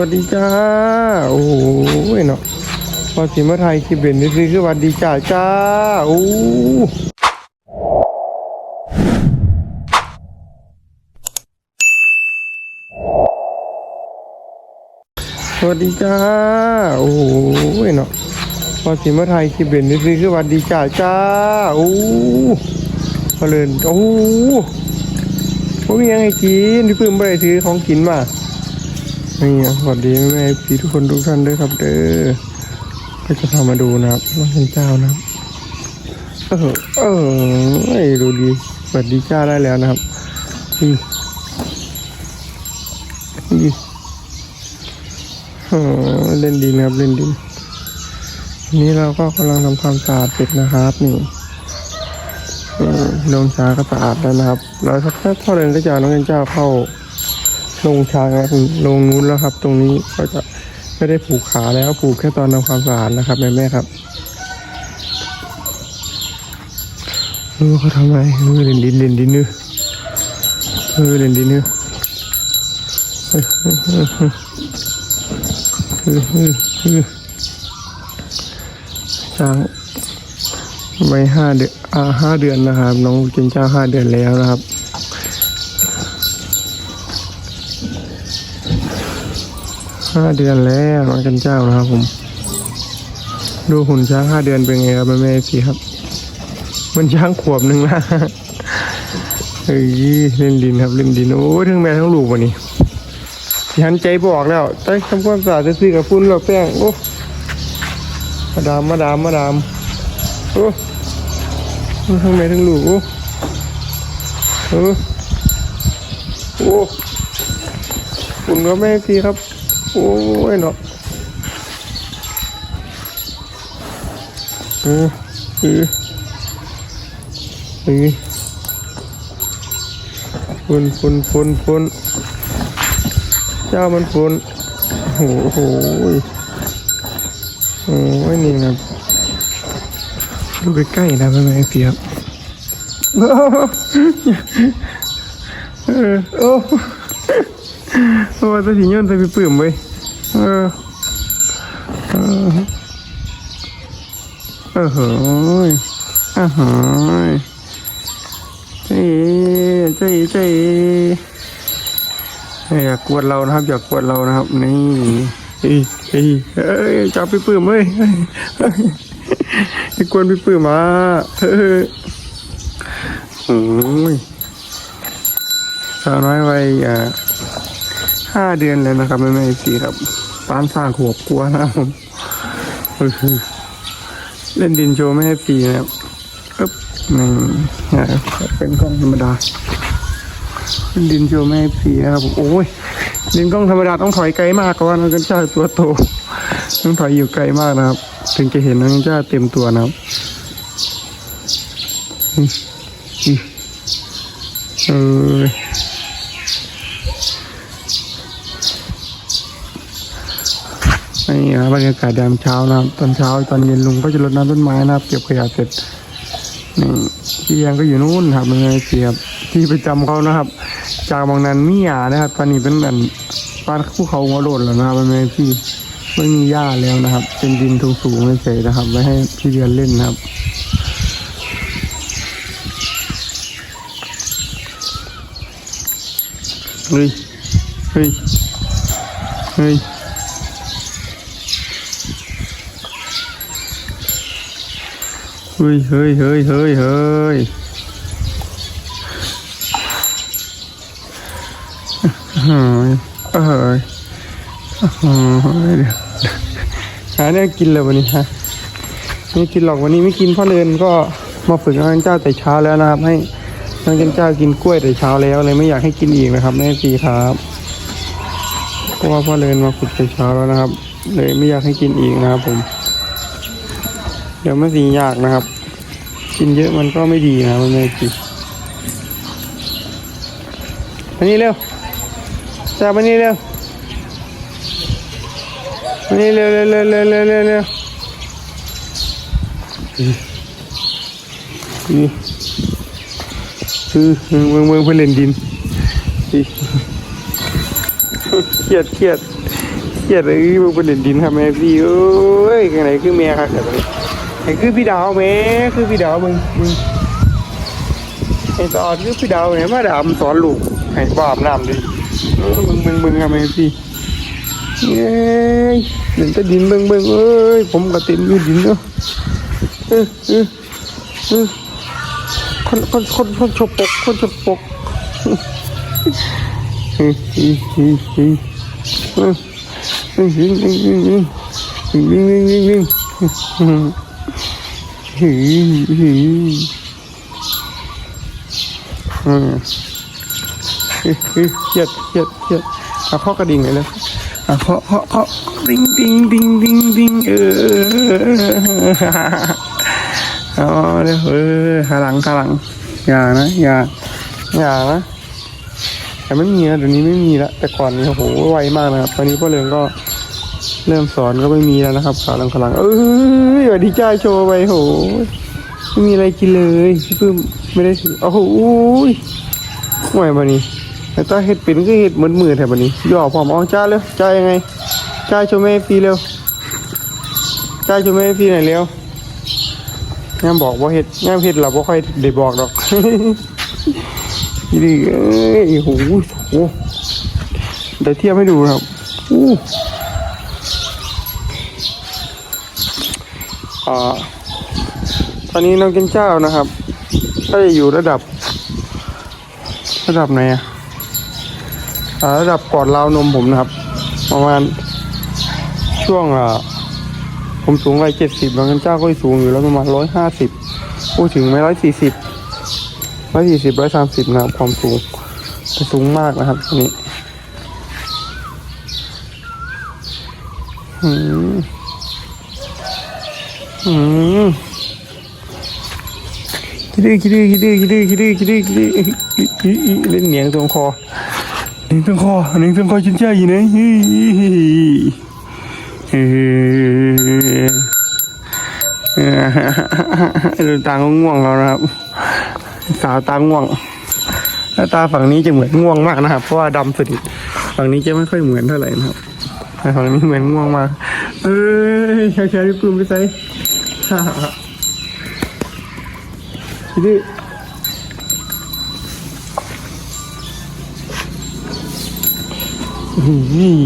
วัสดีจ้า โอ้ยเนาะพอสิมาไทยคลิปเด่นนี่คือสวัสดีจ้าจ้า โอ้สวัสดีจ้า โอ้ยเนาะพอสิมาไทยคลิปเด่นนี่คือสวัสดีจ้าจ้า โอ้พอเลินโอ้ผมมียังไงกินที่เพิ่งไม่ได้ถือของกินมา นี่อะสวัสดีแม่พี่ทุกคนทุกท่านด้วยครับ เด้อก็จะพามาดูนะครับน้องเป็นเจ้านะครับเออเออเอ้ดูดีสวัสดีเจ้าได้แล้วนะครับนี่นี่เล่นดินนะครับเล่นดินนี่เราก็กำลังทำความสะอาดเป็ดนะครับนี่เออลงช้าก็สะอาดแล้วนะครับ แล้วสักแป๊บพ่อเดินก็จะเอาน้องเป็นเจ้าเข้า ลงช้างครับลงนู้นแล้วครับ ตรงนี้ก็จะไม่ได้ผูกขาแล้วผูกแค่ตอนทำความสะอาดนะครับแม่แม่ครับรู้เขาทำอะไรเออเล่นดินเล่นดินเนื้อเออเล่นดินเนื้อเออเออเออเออช้างไว้ห้าเดือนอ่าห้าเดือนนะครับ น้องเป็นเจ้าห้าเดือนแล้วนะครับ ห้าเดือนแล้วน้องจันเจ้านะครับผม ดูหุ่นช้างห้าเดือนเป็นไงครับแม่แม่สีครับ มันช้างขวบหนึ่งละเฮ้ยเล่นดินครับเล่นดินโอ้ยทั้งแม่ทั้งลูกวันนี้ฉันใจบอกแล้วใจทำความสะอาดจะซื้อกับฟุ้นกับแป้งโอ้มาดามมาดามมาดามโอ้ทั้งแม่ทั้งลูกโอ้เออโอ้ฝุ่นกับแม่พี่ครับ โอ้ยเนาะเออเออเออฝุ่นฝุ่นฝุ่นฝุ่นเจ้ามันฝุ่นโอ้โหโอ้ยนี่นะดูใกล้ๆนะแม่แม่เพียบเออโอ้โอ้ตัวสีโยนตัวพี่ปื้มเว้ย เออเออเออเฮ้ยอ่าฮยเจ๊เจ๊เจ๊อย่ากวนเรานะครับ อย่ากวนเรานะครับ นี่เฮ้ยเฮ้ยเอ้ยจับพี่ปื้มเว้ยเฮ้ยเฮ้ยไอ้กวนพี่ปื้มมาเฮ้ยโอ้ยสาวน้อยวัยอ่า ห้าเดือนแล้วนะครับแม่แม่พี่ครับปานสร้างขวบกลัวนะครับผมเล่นดินโชว์แม่พี่นะครับปึ๊บนี่นะครับเป็นกล้องธรรมดาเล่นดินโชว์แม่พี่นะครับผมโอ้ยดินกล้องธรรมดาต้องถอยไกลมากกว่านะกันเจ้าตัวโตต้องถอยอยู่ไกลมากนะครับ ถึงจะเห็นน้องเจ้าเต็มตัวนะครับอืมเออ นี่ครับบรรยากาศยามเช้านะครับตอนเช้าตอนเย็นลุงก็จะรดน้ำต้นไม้นะครับเก็บขยะเสร็จนี่พี่ยังก็อยู่นู่นครับมันเลยเสียบที่ประจำเขานะครับ จากบางนันมีหญ้านะครับ ตอนนี้เป็นแบบบ้านภูเขาหัวโลดแล้วนะครับมันเลยพี่ไม่มีหญ้าแล้วนะครับ เป็นดินสูงๆเฉยๆนะครับ ไว้ให้พี่เรียนเล่นนะครับเฮ้ยเฮ้ยเฮ้ย เฮ้ยเฮ้ยเฮ้ยเฮ้ยเฮ้ยเฮ้ยเฮ้ยหาเนี่ยกินเลยวันนี้ฮะไม่กินหรอกวันนี้ไม่กินฮ่อเดินก็มาฝึกน้องเฮ้าแต่เฮ้าแล้วนะครับ ให้น้องเฮ้ากินกล้วยแต่เฮ้าแล้วเลยไม่อยากใฮ้กินอีกนะครับแม่ซีครับเพราะว่าฮ่อเดินมาฝึกแต่เฮ้าแล้วนะครับ เลยไม่อยากให้กินอีกนะครับผม เดี๋ยวไม่สียากนะครับ กินเยอะมันก็ไม่ดีนะมันไม่กินมานี่เร็วจับมานี่เร็วมานี่เร็วเร็วเร็วเร็วเร็วเร็วเร็วนี่คือเมืองเมืองเพื่อเล่นดินเครียดเครียดเครียดเลยเมืองเพื่อเล่นดินทำไมพี่โอ้ยข้างไหนคือแม่ครับ ไอ้คือพี่ดาวแม่คือพี่ดาวมึงมึงไอ้สอนคือพี่ดาวแม่มาดามสอนลูกให้บาบน้ำดิมึงมึงมึงทำไมพี่เย้เดินตะดินเบิ่งเบิ่งเอ้ยผมก็เต็มอยู่ดินเนาะเออเออเออคนคนคนคนชกปกคนชกปกเฮ้ยเฮ้ยเฮ้ยเฮ้ยเฮ้ยเฮ้ยเฮ้ยเฮ้ยเฮ้ยเฮ้ยเฮ้ย หืมหืมอืมเครียดเครียดเครียดเอาข้อกระดิ่งเลยนะอะเพาะเพาะเพาะดิ้งดิ้งดิ้งดิ้งดิ้งเออเอาเลยเออหาหลังหาหลังอย่านะอย่าอย่านะแต่ไม่มีนะเดี๋ยวนี้ไม่มีละแต่ก่อนโอ้โหไวมากนะครับตอนนี้พ่อเรืองก็ เริ่มสอนก็ไม่มีแล้วนะครับขาลังขลังเอ้ยสวัสดีจ้าโชว์ไปโหไม่มีอะไรกินเลยพี่ปื้มไม่ได้ถือโอ้โหห่วยบันนี้แต่ตาเห็ดเป็นก็เห็ดเหมือนมือแถวบันนี้ย่อพร้อมเอาจ้าเร็วจ้ายังไงจ้าโชว์แม่ฟรีเร็วจ้าโชว์แม่ฟรีหน่อยเร็วงามบอกว่าเห็ดงามเห็ดเราบ่ค่อยได้บอกดอกนี่ดิเอ้ยโหโหเดี๋ยวเทียบให้ดูนะครับอู้ อตอนนี้น้องเกนเจ้านะครับก็จะอยู่ระดับ ระดับไหนอะอ่าระดับกอดราวนมผมนะครับ ประมาณช่วงอ่าผมสูงร้อยเจ็ดสิบน้องเกนเจ้าก็สูงอยู่แล้วประมาณร้อยห้าสิบพูดถึงไม่ร้อยสี่สิบร้อยสี่สิบร้อยสามสิบนะครับ ความสูงจะสูงมากนะครับตัวนี้อืม อืมคิดดื้อคิดดื้อคิดดื้อคิดดื้อคิดดื้อคิดดื้อคิดดื้ออิเล่นเหนียงตรงคอเหนียงตรงคอเหนียงตรงคอชิ้นใหญ่อยู่นะเฮ้ยเฮอตาก็ง่วงแล้วนะครับ สาวตาง่วงหน้าตาฝั่งนี้จะเหมือนง่วงมากนะครับ เพราะว่าดำสนิทฝั่งนี้จะไม่ค่อยเหมือนเท่าไหร่นะครับแต่ฝั่งนี้เหมือนง่วงมากเอ้ยแค่แค่ที่ปืนไปใส่ ฮ่าฮ่าทีนี้นี่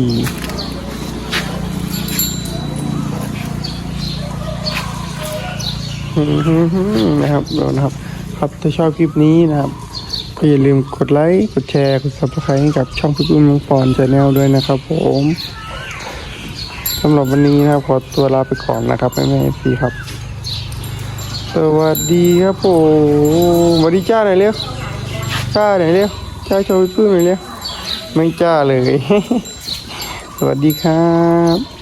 อืมนะครับดี๋ยวนะครับ ครับถ้าชอบคลิปนี้นะครับก็อย่าลืมกดไลค์ กดแชร์ กด subscribe ให้กับช่องพี่ปุ้มมังปอนชาแนลด้วยนะครับผม สำหรับวันนี้นะครับ ขอตัวลาไปก่อนนะครับแม่แม่ซีครับ สวัสดีครับผมสวัสดีจ้าหน่อยเร็วจ้าหน่อยเร็วจ้าโชว์พื้นหน่อยเร็วไม่จ้าเลย สวัสดีครับ